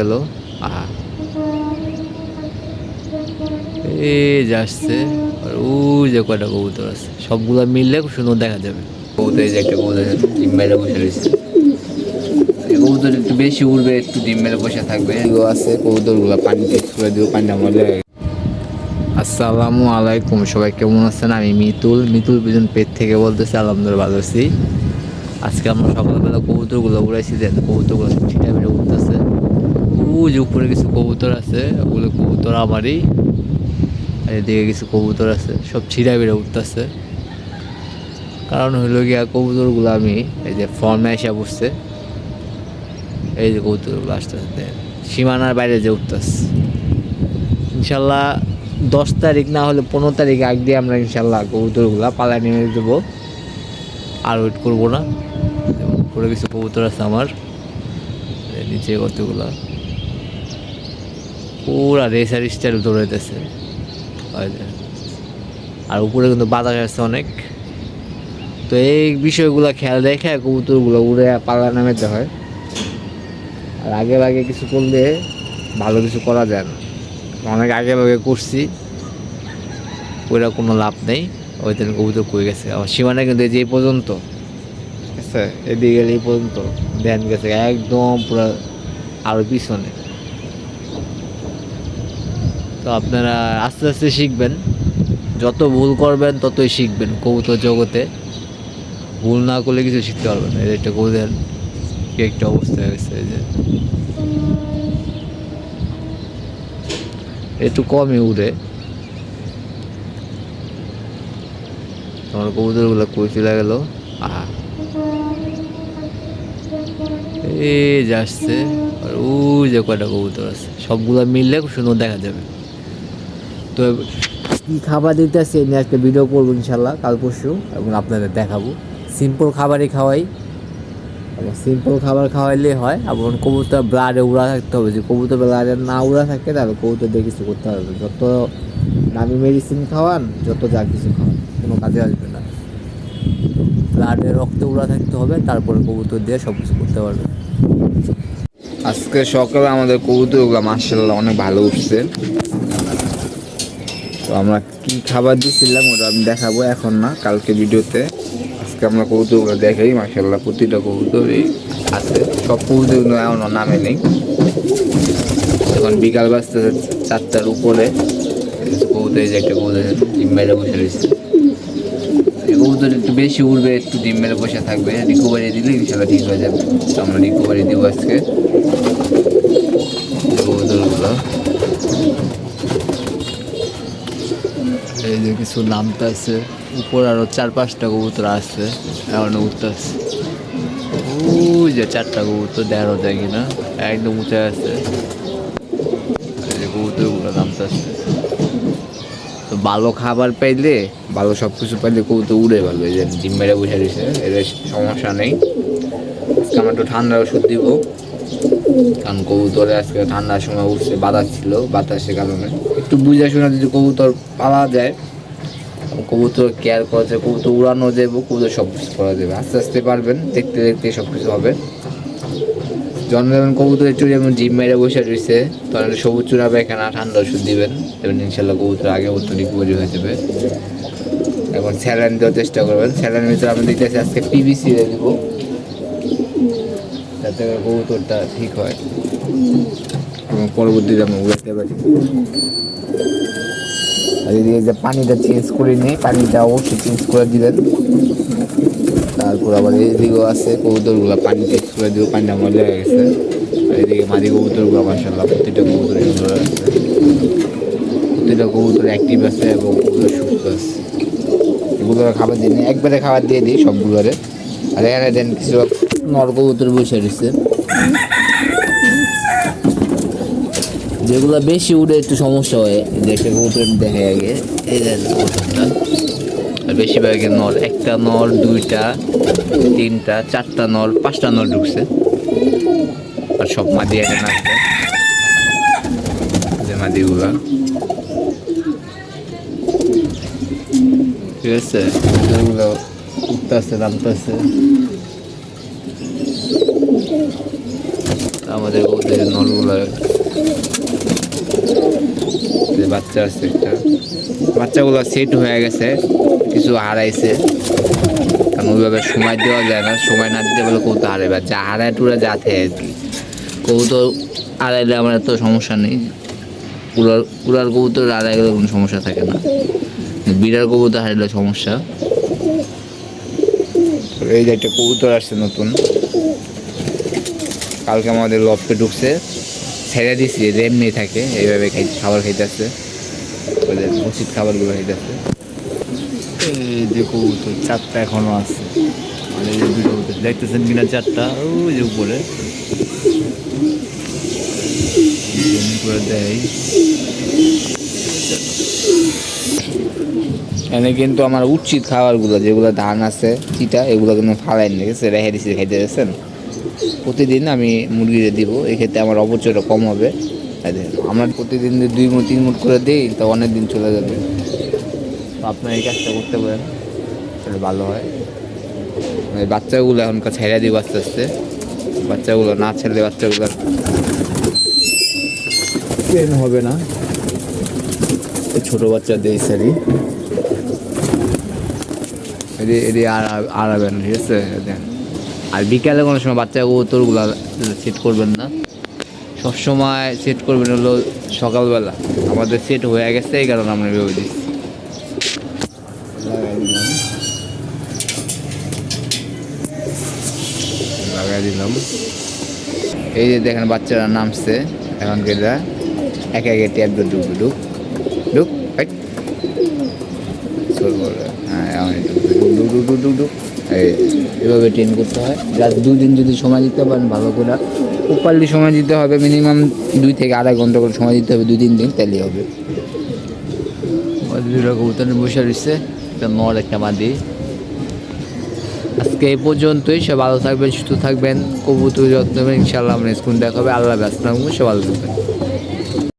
গেল। আহা। আর যে কয়টা কবুতর আছে, সবগুলো মিললে খুব সুন্দর দেখা যাবে। কবুতর যে একটা কবুতর বসে রয়েছে। কবুতর একটু বেশি উড়বে, একটু বসে থাকবে। এগুলো আছে কবুতরগুলো পানিতে দিব আসসালামু আলাইকুম, সবাই কেমন আছেন? আমি মিতুল মিতুল বিজন পেট থেকে বলতেছি, আলহামদুলিল্লাহ ভালো আছি। আজকে আমরা সকালবেলা কবুতরগুলো উড়াইছি দেন কবুতরগুলো ঠিকঠাক উঠতেছে। যে উপরে কিছু কবুতর আছে, ওগুলো কবুতর আমারই। আর এদিকে কিছু কবুতর আছে, সব ছিঁড়া বেড়ে উঠতেছে। কারণ হইল গিয়া কবুতরগুলো আমি এই যে ফর্মে এসে বসছে, এই যে কবুতরগুলো আসতেছে দেখেন। সীমানার বাইরে যে উঠতেছে। ইনশাল্লাহ দশ তারিখ না হলে পনেরো তারিখ আগ দিয়ে আমরা ইনশাল্লাহ কবুতরগুলা পালায় নেমে দেবো। আর ওয়েট করব না। উপরে কিছু কবুতর আছে আমার নিচে কতগুলা? পুরা রেসার স্টাইল দৌড়াইতেছে আর উপরে কিন্তু বাতাস আসছে অনেক। তো এই বিষয়গুলো খেয়াল রেখে কবুতরগুলো উড়ে পালা নামাতে হয়। আর আগে আগে কিছু করলে ভালো কিছু করা যায় না। অনেক আগে আগে করছি। ওইটা কোনো লাভ নেই। ওই দিন কবুতর কই গেছে? আমার সীমানা কিন্তু যে পর্যন্ত। ঠিক আছে? এদিকে গেলে এই পর্যন্ত। ধ্যান গেছে একদম পুরো আরও পিছনে। তো আপনারা আস্তে আস্তে শিখবেন। যত ভুল করবেন, ততই শিখবেন কবুতর জগতে। ভুল না করলে কিছু শিখতে পারবেন না। একটা কবুতর, কি একটা অবস্থা হয়ে গেছে এই যে। একটু কমই উড়ে। তোমার কবুতরগুলো কই চলে গেল? আহা। এই যে আসছে, আর ওই যে কয়টা কবুতর আছে। সবগুলো মিললে খুব সুন্দর দেখা যাবে। তো কি খাবার দিতেছে? নিয়ে একটা ভিডিও করব ইনশাল্লাহ, কাল পরশু, এবং আপনাদের দেখাবো। সিম্পল খাবারই খাওয়াই। এবং সিম্পল খাবার খাওয়াইলে হয়, এবং কবুতর ব্লাডে উড়া থাকতে হবে। যে কবুতর ব্লাডে না উড়া থাকে, তাহলে কবুতর দিয়ে কিছু করতে হবে যত দামি মেডিসিন খাওয়ান, যত যা কিছু খাওয়ান, কোনো কাজে আসবে না। ব্লাডে রক্ত উড়া থাকতে হবে, তারপরে কবুতর দিয়ে সব কিছু করতে পারবে। আজকে সকালে আমাদের কবুতরগুলো মার্শাল্লাহ অনেক ভালো উঠছে। তো আমরা কি খাবার দিয়েছিলাম ওটা আমি দেখাবো এখন না, কালকে ভিডিওতে। আজকে আমরা কবুতরগুলো দেখাই মার্শাল্লাহ প্রতিটা কবুতরই আছে। সব কিন্তু এমন নামে নেই। এখন বিকাল বাজতে চারটার উপরে। কবুতর যে একটা কবুতর ডিম মেরে বসে রয়েছে। কবুতর একটু বেশি উড়বে, একটু ডিম মেরে বসে থাকবে। রিকভারি দিলে ইনশাল্লাহ ঠিক হয়ে যাবে। তো আমরা রিকভারি দিব আজকে। কবুতরগুলো। এই যে কিছু নামতে আছে উপর আরও চার পাঁচটা কবুতর আছে। এখন উঠতেছে। ওই যে চারটা কবুতর দেড় যায় কিনা। একদম উঁচে আছে। এই যে কবুতরগুলো নামতে আছে তো ভালো খাবার পাইলে, ভালো সব কিছু পাইলে কবুতর উড়ে ভালো। এই যে ডিম মেরে বসে দিছে এদের সমস্যা নেই। আমরা একটু ঠান্ডা ওষুধ দিব। কারণ কবুতরে আজকে ঠান্ডার সময় উঠছে, বাতাস ছিল বাতাসের কারণে। একটু বুঝে শুনে যদি কবুতর পালা যায়, কবুতর কেয়ার করা যায়, কবুতর উড়ানো যাবে কবুতর সব কিছু করা যাবে আস্তে আস্তে পারবেন, দেখতে দেখতে সব কিছু হবে। যখন যেমন কবুতর একটু যেমন জিম মেরে বসে রয়েছে তখন সবুজ চূড়া এখানে ঠান্ডা ওষুধ দিবেন এবং ইনশাল্লাহ কবুতর আগে মতো রিকভারি হয়ে যাবে। এখন স্যালাইন দেওয়ার চেষ্টা করবেন। স্যালাইনের ভিতরে আমি দিতেছি আজকে পিভিসি দিয়ে দেবো, যাতে কবুতরটা ঠিক হয়। এবং পরবর্তীতে আমরা উড়াতে পারি এদিকে যে পানিটা চেঞ্জ করে নিই পানিটা অবশ্যই চেঞ্জ করে দিবেন। তারপর আবার এদিকেও আছে কবুতরগুলো, পানি চেঞ্জ করে দিব পানিটা মজা হয়ে গেছে। এদিকে মাদি কবুতরগুলো মাসাল্লাহ প্রতিটা কবুতর সুন্দর আছে। প্রতিটা কবুতর অ্যাক্টিভ আছে এবং কবুতর সুস্থ আছে। এগুলো খাবার দিয়ে নিই একবারে খাবার দিয়ে দিই সবগুলোরে। আর এখানে দেন কিছু নর কবুতর বসে রয়েছে। যেগুলো বেশি উড়ে একটু সমস্যা হয় দেখে কবুতর দেখে আগে। এই যে কবুতরটা আর বেশিরভাগের নর একটা নর দুইটা তিনটা চারটা নর পাঁচটা নর ঢুকছে। আর সব মাদি এখানে আছে যে মাদিগুলা। ঠিক আছে? এগুলো উঠতেছে নামতেছে। আমাদের কবুতরের নলগুলো যে বাচ্চা আছে একটা। বাচ্চাগুলো সেট হয়ে গেছে, কিছু হারাইছে। কারণ ওইভাবে সময় দেওয়া যায় না, সময় না দিতে পারলে কবুতর হারাবে আর যা হারায় টুরা যা থাকে আর কি। কবুতর হারাইলে আমার এত সমস্যা নেই। উড়ার উড়ার কবুতর আড়াই গেলে কোনো সমস্যা থাকে না। বিড়ার কবুতর হারাইলে সমস্যা। এই যে একটা কবুতর আসছে নতুন। কালকে আমাদের লফটে ঢুকছে। ছেড়ে দিছি যে এমনি থাকে, এইভাবে খাই খাবার খাইতেছে ওদের উচিত খাবারগুলো খাইতেছে। এই যে কবুতর চারটা এখনও আছে। আর এই দুটো কবুতর দেখতেছেন কিনা চারটা? ওই যে উপরে। করে দেয়। এখানে কিন্তু আমার উচিত খাবারগুলো যেগুলো ধান আছে চিটা এগুলো কিন্তু ফালাই নিয়ে গেছে রেখে খাইতে গেছেন। প্রতিদিন আমি মুরগিরে দিব এক্ষেত্রে আমার অপচয়টা কম হবে। আমরা প্রতিদিন দুই মুঠ তিন মুঠ করে দিই, তো অনেক দিন চলে যাবে। তো আপনার এই কাজটা করতে পারেন, তাহলে ভালো হয়। এই বাচ্চাগুলো এখনকার ছেড়ে দিব আস্তে আস্তে। বাচ্চাগুলো না ছেড়ে বাচ্চাগুলো ট্রেন হবে না। ছোট বাচ্চা দেই সারি। এটি এটি আর আর না, ঠিক আছে? আর বিকালে কোনো সময় বাচ্চা কবুতরগুলো সেট করবেন না। সবসময় সেট করবেন হলো সকালবেলা আমাদের সেট হয়ে গেছে এই কারণে আমরা ভেবে দিচ্ছি লাগাই দিলাম এই যে দেখেন বাচ্চারা নামছে এখন কেটা একে একে ট্যাপ ঢুক এই। চলবো রে। হ্যাঁ এখন এভাবে ট্রেন করতে হয় জাস্ট দুদিন যদি সময় দিতে পারেন ভালো করে প্রপারলি সময় দিতে হবে মিনিমাম দুই থেকে আড়াই ঘণ্টা করে সময় দিতে হবে দুই তিন দিন তাহলেই হবে। কবুতর বসে রয়েছে, একটা নর, একটা মাদি আজকে এই পর্যন্তই সে ভালো থাকবেন, সুস্থ থাকবেন, কবুতর যত্ন নেবেন ইনশাল্লাহ আমরা স্কুল দেখাবে আল্লাহ ব্যস্ত থাকব সে ভালো থাকবেন।